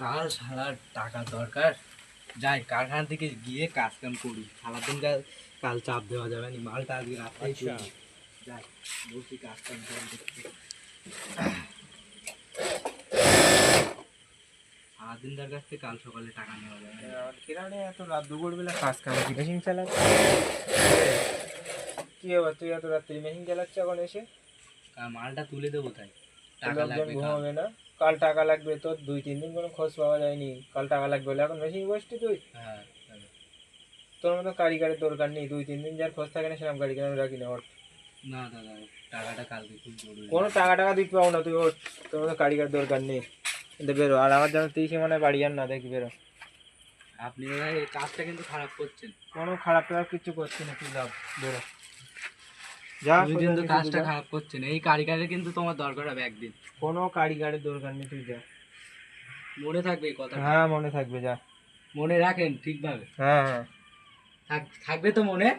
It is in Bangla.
কাল সারা টাকা দরকার? যাই কারখানা থেকে গিয়ে কাজ কাম করি। সারাদিন কাল কাল চাপ দেওয়া যাবে না মালটা আজকে রাস্তায় আচ্ছা। যাই বসি কাজ কাম করে। সারাদিন তার কাছ থেকে কাল সকালে টাকা নেওয়া যাবে না। কিরানে এত রাত দুপুর বেলা কাজ কাম কি মেশিন চালাচ্ছে? কি আবার তুই এত রাত্রি মেশিন চালাচ্ছে এখন এসে? মালটা তুলে দেবো তাই। টাকা লাগবে না? কাল টাকা লাগবে তোর দুই তিন দিন কোনো খোঁজ পাওয়া যায়নি। কাল টাকা লাগবে বলে এখন মেশিন বসছি তুই। হ্যাঁ তোর মতো কারিগরের দরকার নেই দুই তিন দিন যার খোঁজ থাকে না সেরকম কারিগর আমি রাখি না ওর। না দাদা টাকাটা কালকে খুব জরুরি। কোনো টাকা টাকা দিতে পাবো না তুই ওর। তোর মতো কারিগর দরকার নেই। কিন্তু বেরো আর আমার যেন তিরিশে মানে বাড়ি আর না দেখি বেরো। আপনি কাজটা কিন্তু খারাপ করছেন। কোনো খারাপ টারাপ কিছু করছি না তুই যাও বেরো। যা কিন্তু কাজটা খারাপ করছে না। এই কারিগরের কিন্তু তোমার দরকার হবে একদিন। কোনো কারিগরের দরকার নেই তুই যা। মনে থাকবে এই কথা হ্যাঁ মনে থাকবে যা। মনে রাখেন ঠিকভাবে? হ্যাঁ হ্যাঁ। থাক- থাকবে তো মনে?